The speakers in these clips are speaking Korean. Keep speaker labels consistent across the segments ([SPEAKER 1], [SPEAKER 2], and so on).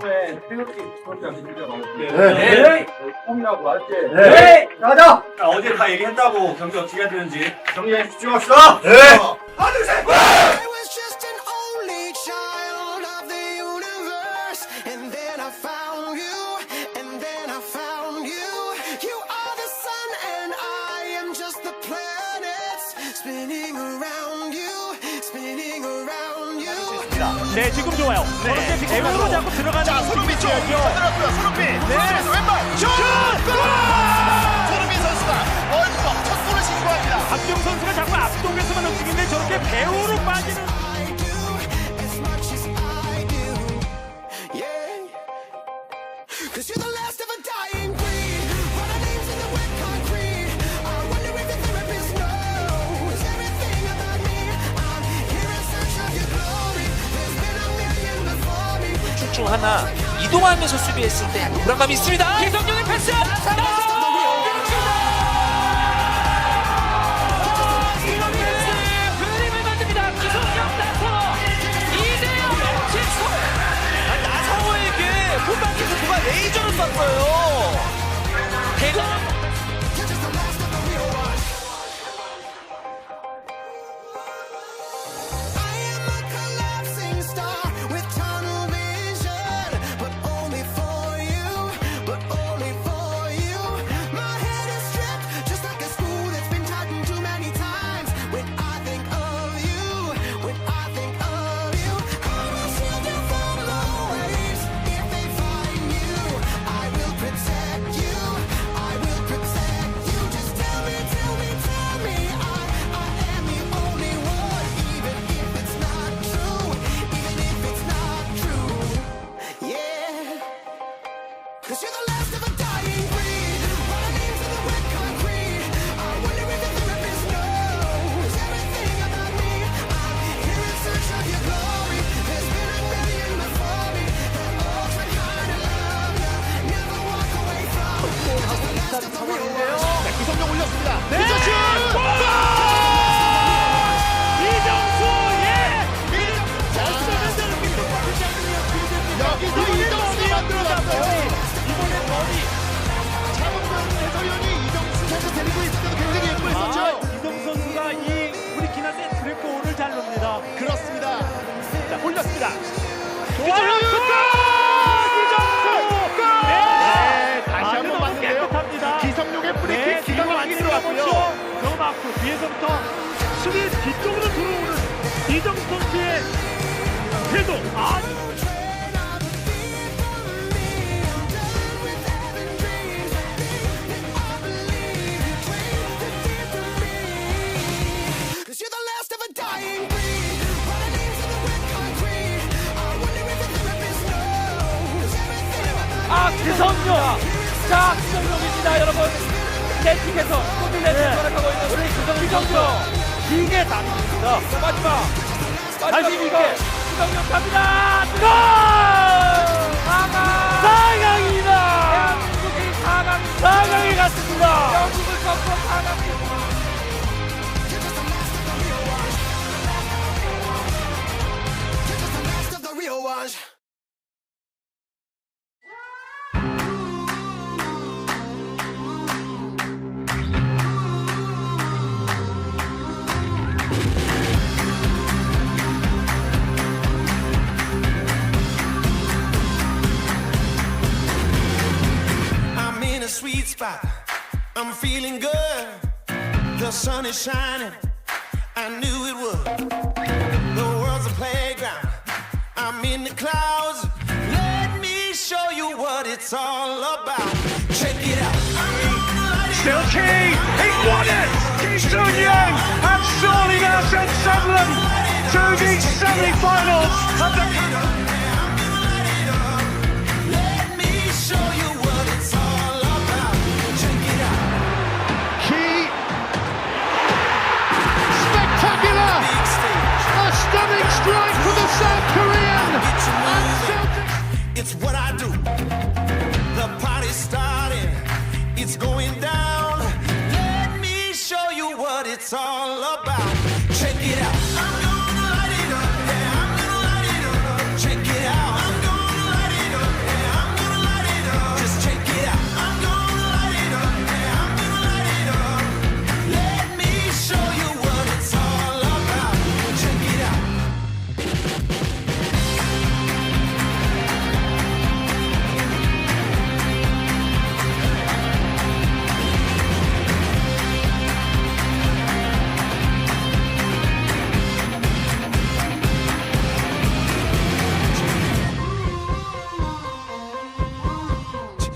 [SPEAKER 1] 처음에 태극기 설정 진짜 나올게.
[SPEAKER 2] 네.
[SPEAKER 1] 홈이라고 알지?
[SPEAKER 2] 네.
[SPEAKER 1] 가자.
[SPEAKER 2] 자, 어제 다 얘기했다고 경기 어떻게 해야 되는지.
[SPEAKER 1] 정리해 주시옵소서.
[SPEAKER 2] 네.
[SPEAKER 1] 하나 둘 셋.
[SPEAKER 3] You.
[SPEAKER 4] 네, 지금 좋아요. 네, 대으로 자꾸 들어가는
[SPEAKER 5] 자, 손흥민 쪽. 들어갔고요. 손흥민. 네. 왼발 슛! 골! 손흥민 선수가 월드컵 첫 골을 신고합니다.
[SPEAKER 4] 박경 선수가 자꾸 앞쪽에서만 움직이는데 저렇게 배우로 빠지는
[SPEAKER 6] 중 하나 이동하면서 수비했을 때 불안감이 있습니다. 기성용의 패스. 그림을
[SPEAKER 4] 뒤에서부터 수비 뒤쪽으로 들어오는 이정수 선수의 태도. 아,
[SPEAKER 6] 아 기성용. 자 기성용입니다 여러분. 넷틱에서 소비넷을 활약하고 있는 우리 기성용. 이게 답입니다. 마지막. 마지막 있게 기성용 갑니다. 골! 사강. 사강입니다. 대한민국이 사강. 사강이 갔습니다. 영국을 꺾고 사강이.
[SPEAKER 3] the I'm feeling good. The sun is shining. I knew it would. The world's a playground. I'm in the clouds. Let me show you what it's all about. Check it out.
[SPEAKER 4] Still key. He won it. Sun Yang and Surely now sent Sunderland to the semi-finals of the
[SPEAKER 3] get out.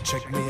[SPEAKER 3] check me